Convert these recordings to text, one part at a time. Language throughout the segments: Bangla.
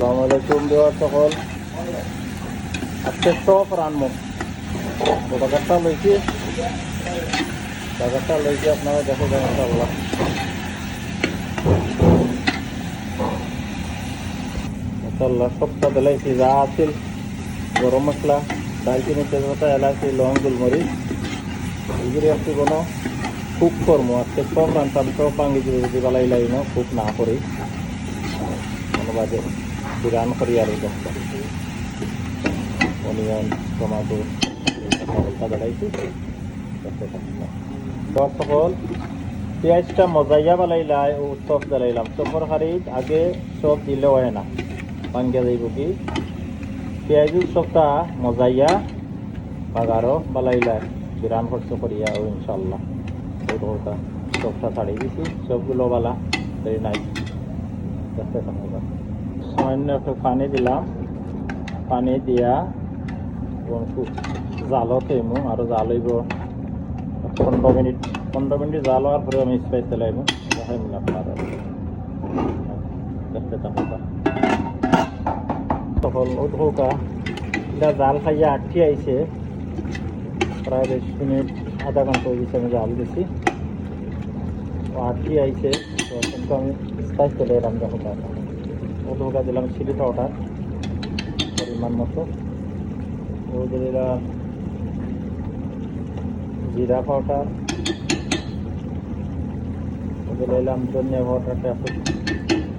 আসসালামু আলাইকুম দেওয়ার সকল। আজকে সব রানবো। বাজারটা লইছি। বাজারটা লইছি, আপনারা দেখে ইনশাল্লাহ ইনশাল্লাহ সবটা দিলাইছি যা আছিল গরম মশলা দালচিনি তেজপাতা, এলাচি, লং, গোলমরিচ। এগুলি আজকে কোনো কুক করব আজকে সব রান্তাম সব ভাঙি যদি বালাই লাই ন কুক না করি। কোনো করি আর দশটা অনিয়ন টমাটো সবটা দাঁড়াইছি দশ সকল পেঁয়াজটা মজাইয়া বালাইলাই ও সব জ্বালাইলাম। চপর হারিত আগে সব দিলে হয় না, ভাঙ্গিয়া যাইব কি? পেঁয়াজুর সবটা মজাইয়া বাগারও বালাইলাই বিরান খরচ করিয়া ও ইনশাল্লাহ এই ওটা সবটা ছাড়িয়ে দিছি সবগুলো বালা ভেরি নাইস দেখতে থাকবা সামান্য একটু পানি দিলাম। পানি দিয়া এবং জালত এমু আরও জাল হইব। পনেরো মিনিট পনেরো মিনিট জাল হওয়ার পরে আমি স্পাইস দিলাইব দেখাই মিলে আপনার দেখতে থাকবা তখন উঠৌকা এটা জাল খাইয়া আটটি আইছে। প্রায় বিশ মিনিট, আধা ঘণ্টা হয়ে আমি জাল দিছি। ও আটটি আইছে কিন্তু আমি স্পাইস চলে এলাম যখন উঠৌকা দিলাম চিলি পাউডার পরিমাণ মতো। ও দিলাম জিরা পাউডার ও দিলাম ধনিয়া পাউডারটা একটু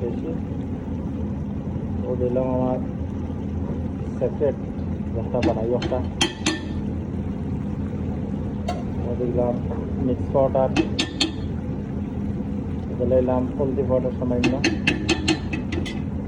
বেশি। ও দিলাম আমার সেপারেট যেটা বানাই একটা। ও দিলাম মিক্স পাউডার দিলাম হলদি পাউডার সামান্য।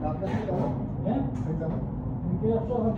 나 아까 했잖아. 예? 했잖아. 이렇게 합쳐서